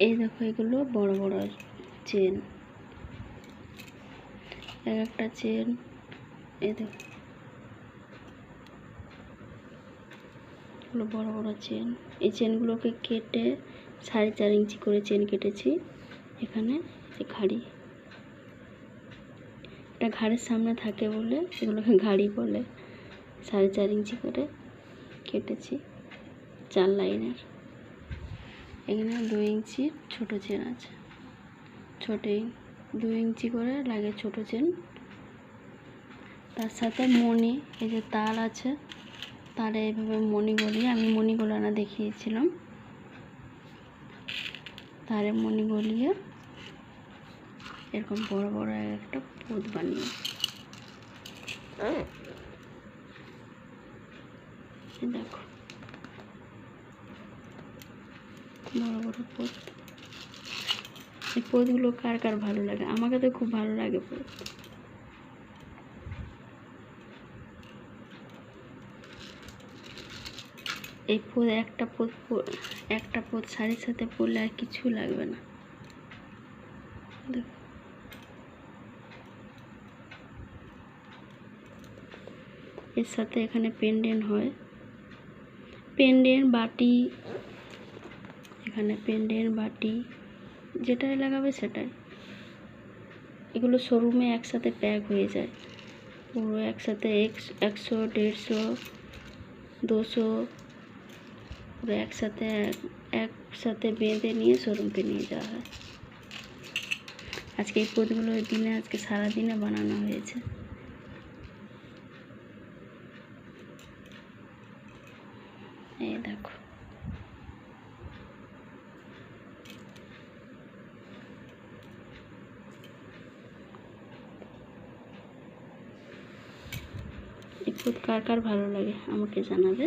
এই দেখো, এগুলো বড় বড় চেন এক একটা চেন এই দেখো। এগুলো বড় বড় চেন এই চেনগুলোকে কেটে সাড়ে চার ইঞ্চি করে চেন কেটেছি। এখানে ঘাড়ি। এটা ঘাড়ের সামনে থাকে বলে এগুলোকে ঘাড়ি বলে। সাড়ে চার ইঞ্চি করে কেটেছি, চার লাইনের। এখানে দু ইঞ্চি ছোটো চেন আছে। ছোটো দু ইঞ্চি করে লাগে ছোটো চেন। তার সাথে মণি এই যে তার আছে তারে এইভাবে মণি গলিয়ে আমি মণি গলানো দেখিয়েছিলাম। তারে মণি গলিয়ে এরকম বড় বড় এক একটা পোত বানিয়ে। দেখো। বড় বড় পোত এই পোতগুলো কার কার ভালো লাগে? আমাকে তো খুব ভালো লাগে পোত এই পোত একটা পোত একটা পোত শাড়ির সাথে পরলে আর কিছু লাগবে না। এর সাথে এখানে পেন্ডেন্ট হয়। পেন্ডেন্ট বাটি এখানে পেন্ডেন্ট বাটি যেটাই লাগাবে সেটাই। এগুলো শোরুমে একসাথে প্যাক হয়ে যায়। পুরো একসাথে একশ- দেড়শো, দুশো, পুরো একসাথে একসাথে বেঁধে নিয়ে শোরুমকে নিয়ে যাওয়া হয়। আজকে এই পোতগুলো ওই দিনে, আজকে সারাদিনে বানানো হয়েছে। এই দেখো। এই কার কার ভালো লাগে আমাকে জানাবে।